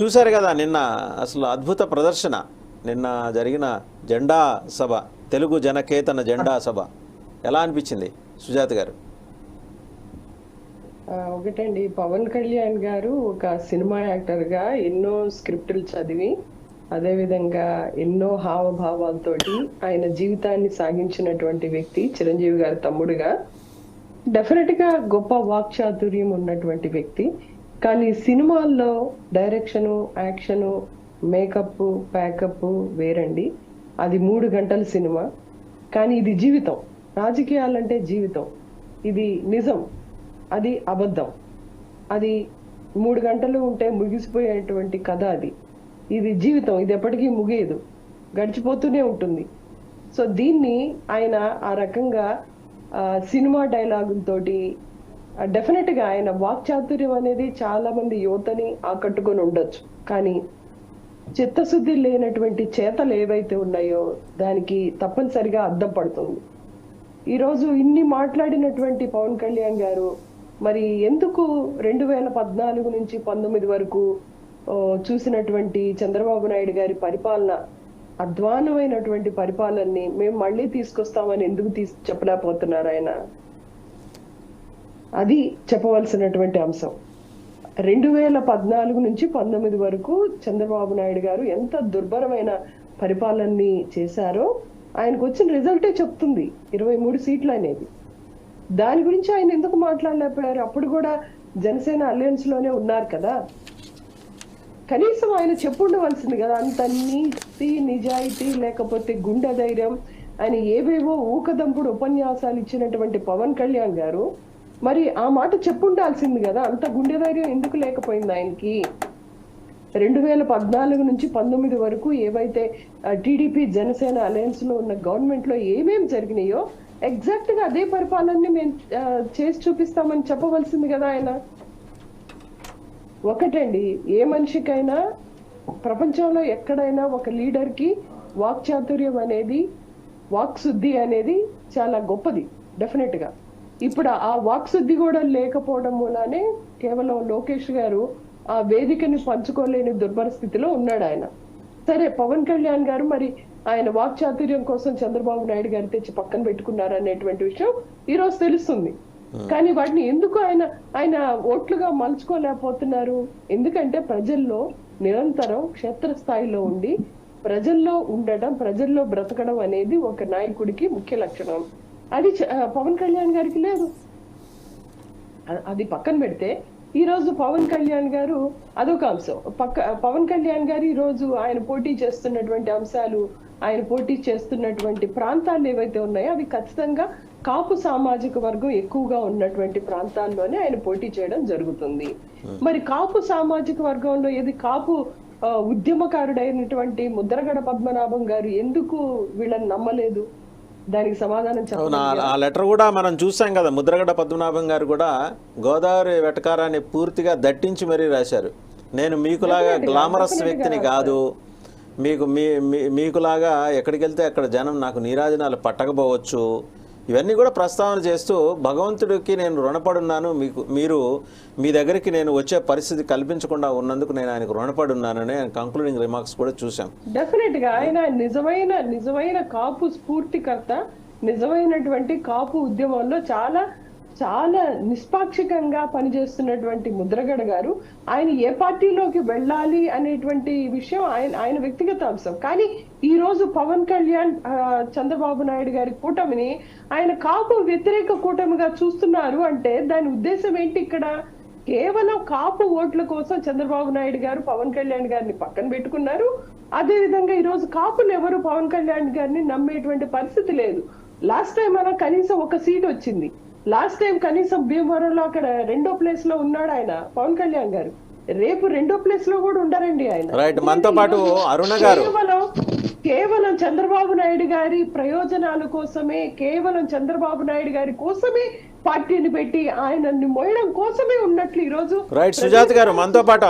చూశారు కదా నిన్న అసలు అద్భుత ప్రదర్శన. నిన్న జరిగిన జెండా సభ తెలుగు జనకేతన జెండా సభ. ఎలా అనిపించింది సుజాత గారు? ఒకటండి పవన్ కళ్యాణ్ గారు ఒక సినిమా యాక్టర్గా ఎన్నో స్క్రిప్టులు చదివి అదేవిధంగా ఎన్నో హావభావాలతోటి ఆయన జీవితాన్ని సాగించినటువంటి వ్యక్తి చిరంజీవి గారి తమ్ముడుగా డెఫినెట్గా గొప్ప వాక్చాతుర్యం ఉన్నటువంటి వ్యక్తి. కానీ సినిమాల్లో డైరెక్షను యాక్షను మేకప్ ప్యాకప్ వేరండి. అది మూడు గంటల సినిమా. కానీ ఇది జీవితం. రాజకీయాలంటే జీవితం. ఇది నిజం. అది అబద్ధం. అది మూడు గంటలు ఉంటే ముగిసిపోయేటువంటి కథ అది. ఇది జీవితం. ఇది ఎప్పటికీ ముగియదు. గడిచిపోతూనే ఉంటుంది. సో దీన్ని ఆయన ఆ రకంగా సినిమా డైలాగులతోటి Uh, డెఫినెట్గా ఆయన వాక్చాతుర్యం అనేది చాలా మంది యువతని ఆకట్టుకొని ఉండొచ్చు. కానీ చిత్తశుద్ధి లేనటువంటి చేతలు ఏవైతే ఉన్నాయో దానికి తప్పనిసరిగా అద్దం పడుతుంది. ఈరోజు ఇన్ని మాట్లాడినటువంటి పవన్ కళ్యాణ్ గారు మరి ఎందుకు రెండు వేల పద్నాలుగు నుంచి పంతొమ్మిది వరకు చూసినటువంటి చంద్రబాబు నాయుడు గారి పరిపాలన అధ్వానమైనటువంటి పరిపాలనని మేము మళ్ళీ తీసుకొస్తామని ఎందుకు తీసు చెప్పలేకపోతున్నారు ఆయన? అది చెప్పవలసినటువంటి అంశం. రెండు వేల పద్నాలుగు నుంచి పంతొమ్మిది వరకు చంద్రబాబు నాయుడు గారు ఎంత దుర్భరమైన పరిపాలనని చేశారో ఆయనకు వచ్చిన రిజల్టే చెప్తుంది. ఇరవై మూడు సీట్లు అనేది దాని గురించి ఆయన ఎందుకు మాట్లాడలేకపోయారు? అప్పుడు కూడా జనసేన అలయన్స్లోనే ఉన్నారు కదా. కనీసం ఆయన చెప్పుండవలసింది కదా అంత నీతి నిజాయితీ లేకపోతే గుండె ధైర్యం ఆయన ఏవేవో ఊకదంపుడు ఉపన్యాసాలు ఇచ్చినటువంటి పవన్ కళ్యాణ్ గారు మరి ఆ మాట చెప్పుండాల్సింది కదా. అంత గుండె ధైర్యం ఎందుకు లేకపోయింది ఆయనకి? రెండు వేల పద్నాలుగు నుంచి పంతొమ్మిది వరకు ఏవైతే టీడీపీ జనసేన అలయన్స్లో ఉన్న గవర్నమెంట్లో జరిగినాయో ఎగ్జాక్ట్గా అదే పరిపాలనని మేము చేసి చూపిస్తామని చెప్పవలసింది కదా ఆయన. ఒకటండి ఏ మనిషికైనా ప్రపంచంలో ఎక్కడైనా ఒక లీడర్కి వాక్చాతుర్యం అనేది వాక్ శుద్ధి అనేది చాలా గొప్పది డెఫినెట్గా. ఇప్పుడు ఆ వాక్ శుద్ధి కూడా లేకపోవడం మూలానే కేవలం లోకేష్ గారు ఆ వేదికని పంచుకోలేని దుర్భర స్థితిలో ఉన్నాడు ఆయన. సరే పవన్ కళ్యాణ్ గారు మరి ఆయన వాక్చాతుర్యం కోసం చంద్రబాబు నాయుడు గారు తెచ్చి పక్కన పెట్టుకున్నారు అనేటువంటి విషయం ఈ రోజు తెలుస్తుంది కానీ వాటిని ఎందుకు ఆయన ఆయన ఓట్లుగా మలుచుకోలేకపోతున్నారు? ఎందుకంటే ప్రజల్లో నిరంతరం క్షేత్రస్థాయిలో ఉండి ప్రజల్లో ఉండటం ప్రజల్లో బ్రతకడం అనేది ఒక నాయకుడికి ముఖ్య లక్షణం. అది పవన్ కళ్యాణ్ గారికి లేదు. అది పక్కన పెడితే ఈ రోజు పవన్ కళ్యాణ్ గారు అదొక అంశం. పక్క పవన్ కళ్యాణ్ గారు ఈ రోజు ఆయన పోటీ చేస్తున్నటువంటి అంశాలు ఆయన పోటీ చేస్తున్నటువంటి ప్రాంతాలు ఏవైతే ఉన్నాయో అవి ఖచ్చితంగా కాపు సామాజిక వర్గం ఎక్కువగా ఉన్నటువంటి ప్రాంతాల్లోనే ఆయన పోటీ చేయడం జరుగుతుంది. మరి కాపు సామాజిక వర్గంలో ఏది కాపు ఉద్యమకారుడైనటువంటి ముద్రగడ పద్మనాభం గారు ఎందుకు వీళ్ళని నమ్మలేదు? దానికి సమాధానం ఆ- లెటర్ కూడా మనం చూసాం కదా ముద్రగడ పద్మనాభం గారు కూడా గోదావరి వెటకారాన్ని పూర్తిగా దట్టించి మరీ రాశారు. నేను మీకులాగా గ్లామరస్ వ్యక్తిని కాదు మీకు మీ- మీకులాగా ఎక్కడికి వెళ్తే అక్కడ జనం నాకు నీరాజనాలు పట్టకపోవచ్చు ఇవన్నీ కూడా ప్రస్తావన చేస్తూ భగవంతుడికి నేను రుణపడున్నాను మీకు మీరు మీ దగ్గరికి నేను వచ్చే పరిస్థితి కల్పించకుండా ఉన్నందుకు నేను ఆయనకు రుణపడున్నానని ఆయన కంక్లూడింగ్ రిమార్క్స్ కూడా చూసాం డెఫినెట్గా ఆయన నిజమైన నిజమైన కాపు స్ఫూర్తికర్త నిజమైనటువంటి కాపు ఉద్యమంలో చాలా చాలా నిష్పాక్షికంగా పనిచేస్తున్నటువంటి ముద్రగడ గారు. ఆయన ఏ పార్టీలోకి వెళ్ళాలి అనేటువంటి విషయం ఆయన ఆయన వ్యక్తిగత అంశం. కానీ ఈ రోజు పవన్ కళ్యాణ్ చంద్రబాబు నాయుడు గారి కూటమిని ఆయన కాపు వ్యతిరేక కూటమిగా చూస్తున్నారు అంటే దాని ఉద్దేశం ఏంటి ఇక్కడ? కేవలం కాపు ఓట్ల కోసం చంద్రబాబు నాయుడు గారు పవన్ కళ్యాణ్ గారిని పక్కన పెట్టుకున్నారు. అదే విధంగా ఈ రోజు కాపులు ఎవరు? పవన్ కళ్యాణ్ గారిని నమ్మేటువంటి పరిస్థితి లేదు. లాస్ట్ టైం అలా కనీసం ఒక సీట్ వచ్చింది. లాస్ట్ టైం కనీసం భీమవరంలో అక్కడ రెండో ప్లేస్లో ఉన్నాడు ఆయన పవన్ కళ్యాణ్ గారు. రేపు రెండో ప్లేస్లో కూడా ఉండరండి ఆయన. రైట్ మనతో పాటు అరుణ గారు. కేవలం కేవలం చంద్రబాబు నాయుడు గారి ప్రయోజనాల కోసమే కేవలం చంద్రబాబు నాయుడు గారి కోసమే పార్టీని పెట్టి ఆయనని మోయడం కోసమే ఉన్నట్లు ఈ రోజు రైట్ సుజాత గారు మనతో పాటు